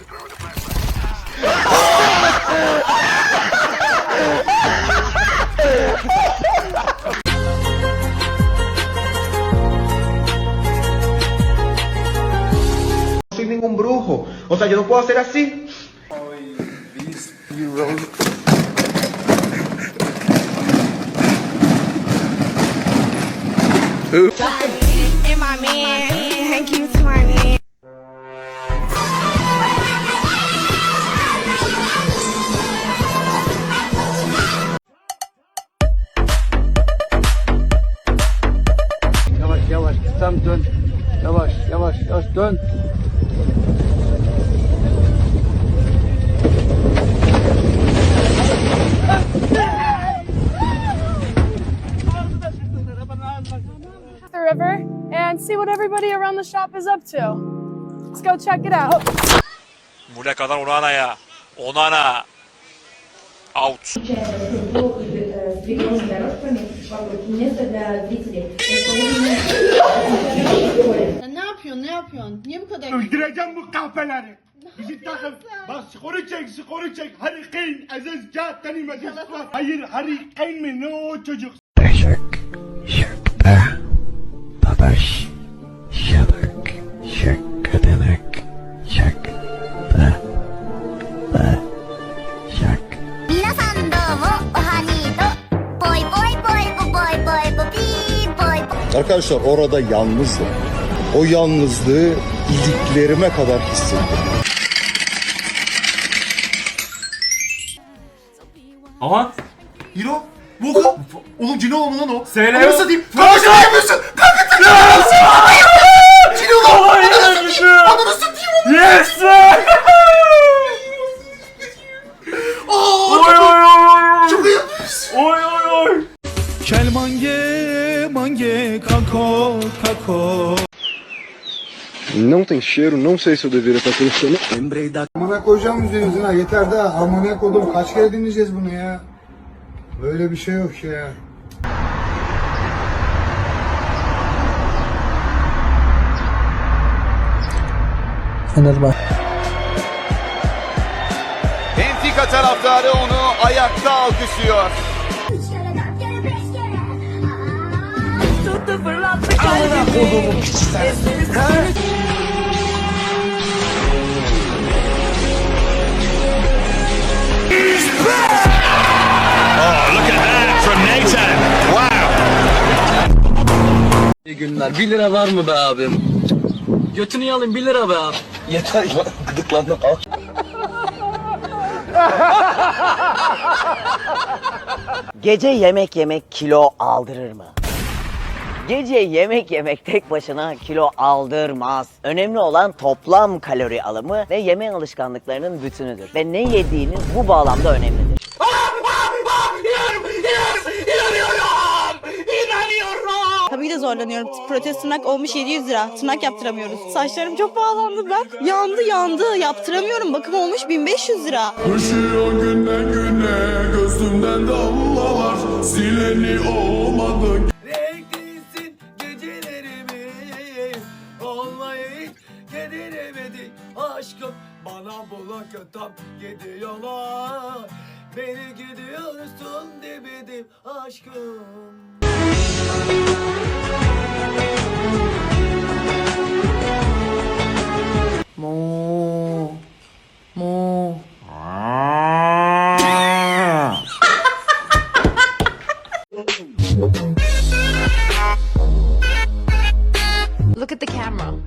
No soy ningún brujo. O sea, yo no puedo hacer así. what everybody around the shop is up to. Let's go check it out. Muleka'dan Onana'ya. Onana. Out. Ne yapıyorsun ne yapıyorsun? Niye bu kadar Öldüreceğim bu kahpeleri. Bizi takın. Bak skoru çek, skoru çek. Harikayn, aziz, kağıt, tani, meclis, Hayır, harikayn mi? Ne o çocuk? Eşek, şek, be, babaş. Arkadaşlar orada yalnızdım. O yalnızlığı iliklerime kadar hissettim. Aha. Hiro. Boka. Oğlum Cino mu lan o? Söyle. Ananı satayım. Kanka cheiro, não sei se eu deveria estar conversando. Lembrei da Amına koyacağım yüzüne yeter daha. Amına kodum kaç kere dinleyeceğiz bunu ya. Böyle bir şey yok ya. Benfica taraftarı onu ayakta alkışlıyor. İyi günler. 1 lira var mı be abim? Götünü yalayım 1 lira be abi. Yeter ya, gıdıklandım. Al. Gece yemek yemek kilo aldırır mı? Gece yemek yemek tek başına kilo aldırmaz. Önemli olan toplam kalori alımı ve yeme alışkanlıklarının bütünüdür. Ve ne yediğiniz bu bağlamda önemlidir. Tabii ki de zorlanıyorum. Protez tırnak olmuş 700 lira. Tırnak yaptıramıyoruz. Saçlarım çok pahalandı ben. Yandı yandı. Yaptıramıyorum. Bakım olmuş 1500 lira. Düşüyor günden güne gözümden damlalar sileni olmadı. Renklisin gecelerimi Olmayı hiç yediremedik Aşkım bana bulan tam gidiyorlar Beni gidiyorsun demedim aşkım Mo Mo Look at the camera.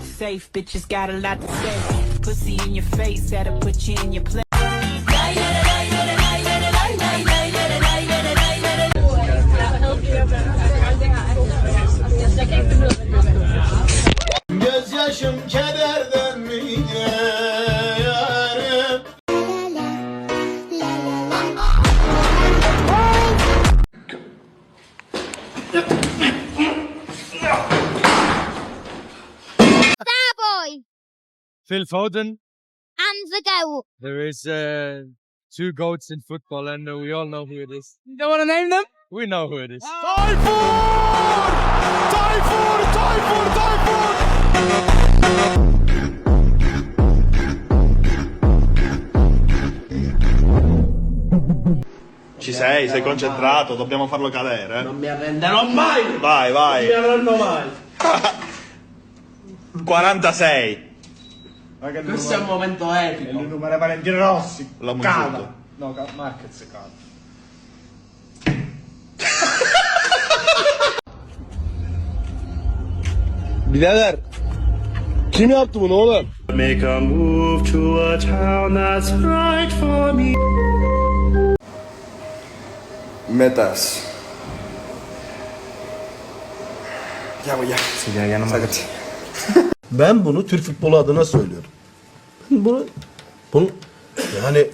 Safe bitches got a lot to say. Pussy in your face that'll put you in your place Gözyaşım kederden mi yarım? boy Phil Foden. and the goat. There is uh, two goats in football and uh, we all know who it is. You don't want to name them? We know who it is. Tayfur! Tayfur! Tayfur! Ci sei, sei concentrato, dobbiamo farlo cadere. Non mi arrenderò mai! Vai, vai! Non mi arrendo mai! 46. Questo è un momento epico. Il numero Valentino Rossi. La Calma. No, Cal- Marquez, calma. Birader kim yaptı bunu oğlum? Make a move to a town that's right for me. Metas. Gel gel. Gel yanıma. ben bunu Türk futbolu adına söylüyorum. Ben bunu bunu yani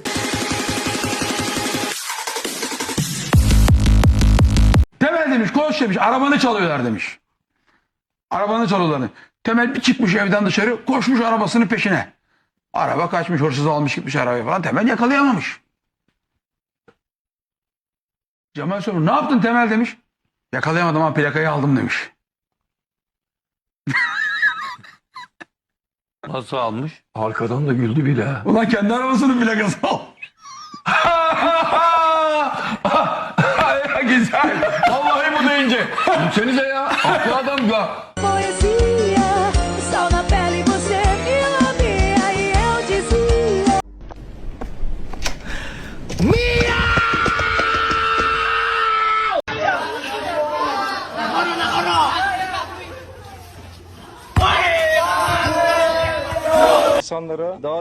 Temel demiş koş demiş arabanı çalıyorlar demiş. Arabanı çalıyorlar. Temel bir çıkmış evden dışarı koşmuş arabasının peşine. Araba kaçmış hırsız almış gitmiş arabayı falan. Temel yakalayamamış. Cemal soruyor ne yaptın Temel demiş. Yakalayamadım ama plakayı aldım demiş. Nasıl almış? Arkadan da güldü bile. ha. Ulan kendi arabasının plakası almış. Ya Güzel. Vallahi bu deyince. Gitsenize ya. Haklı adam ya.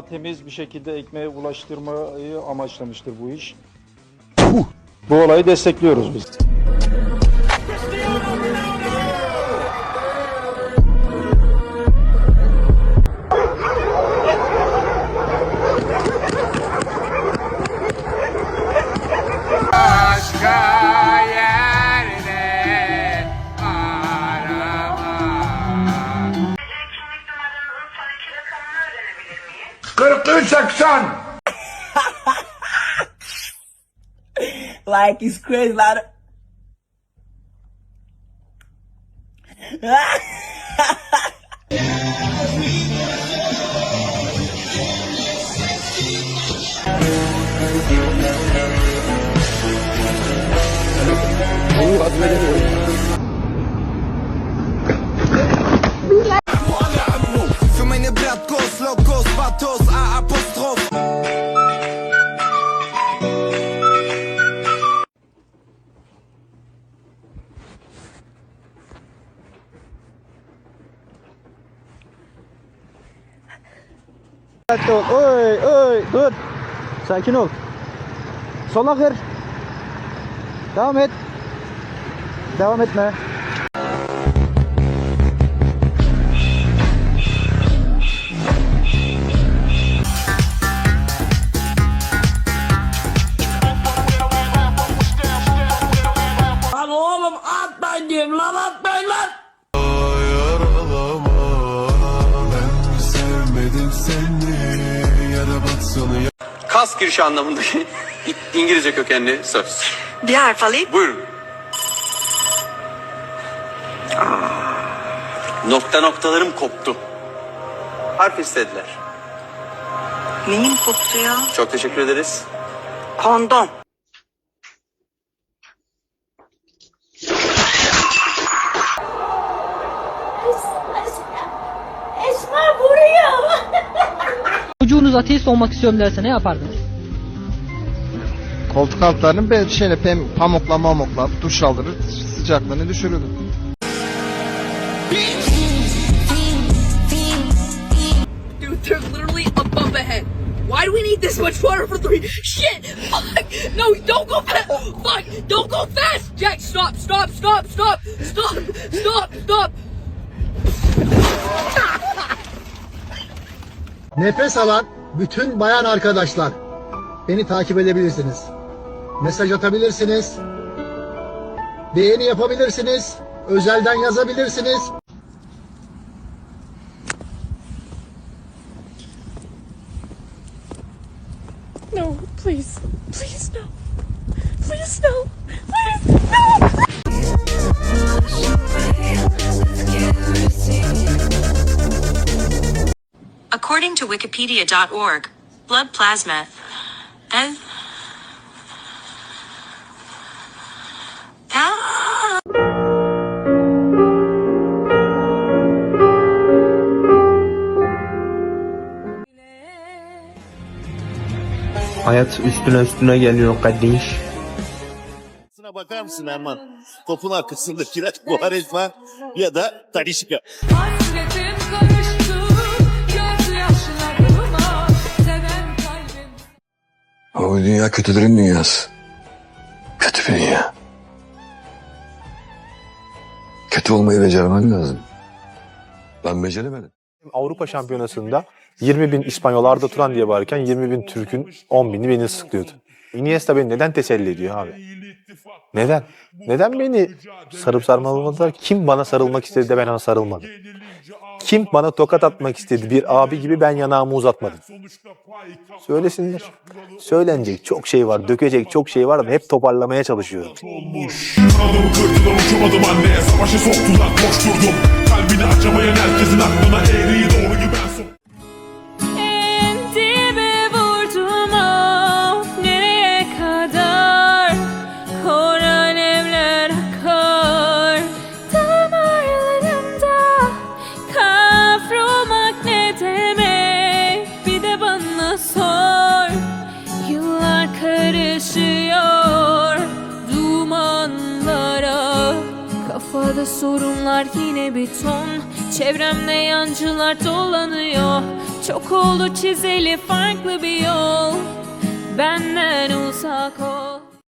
Temiz bir şekilde ekmeğe ulaştırmayı amaçlamıştır bu iş. Bu olayı destekliyoruz biz. 4380. like it's crazy. Like, Ooh, Oy oy dur. Sakin ol. Sola kır. Devam et. Devam etme. Lan oğlum atmayın lan atmayın lan. Kas girişi anlamındaki İngilizce kökenli söz. Bir harf alayım. Buyurun. Nokta noktalarım koptu. Harf istediler. Neyim koptu ya? Çok teşekkür ederiz. Kondom. Ateist olmak istiyorum derse ne yapardınız? Koltuk altlarını be şeyle pem, pamukla mamukla duş aldırır sıcaklığını düşürürdüm. Dude, they're literally above ahead. Why do we need this much water for three? Shit! Fuck! No, don't go fast! Fuck! Don't go fast! Jack, stop! Stop! Stop! Stop! Stop! Stop! Stop! Nefes alan bütün bayan arkadaşlar beni takip edebilirsiniz. Mesaj atabilirsiniz. Beğeni yapabilirsiniz. Özelden yazabilirsiniz. No, please. Please, no. Please, no. Please, no. According to Wikipedia.org, blood plasma and Hayat üstüne üstüne geliyor kardeş. Bakar mısın Erman? Topun arkasındakiler Buharezma ya da Talişka. O dünya kötülerin dünyası. Kötü bir dünya. Kötü olmayı becermen lazım. Ben beceremedim. Avrupa Şampiyonası'nda 20 bin İspanyol Arda Turan diye bağırırken 20 bin Türk'ün 10 bini beni sıklıyordu. Iniesta beni neden teselli ediyor abi? Neden? Neden beni sarıp sarmaladılar? Kim bana sarılmak istedi de ben ona sarılmadım? Kim bana tokat atmak istedi bir abi gibi ben yanağımı uzatmadım? Söylesinler. Söylenecek çok şey var, dökecek çok şey var ama hep toparlamaya çalışıyorum. Kanadımı kırdılar uçamadım Savaşı soktular koşturdum Kalbini açamayan herkesin aklına eğriyi Kafada sorunlar yine bir ton. Çevremde yancılar dolanıyor. Çok oldu çizeli farklı bir yol. Benden uzak ol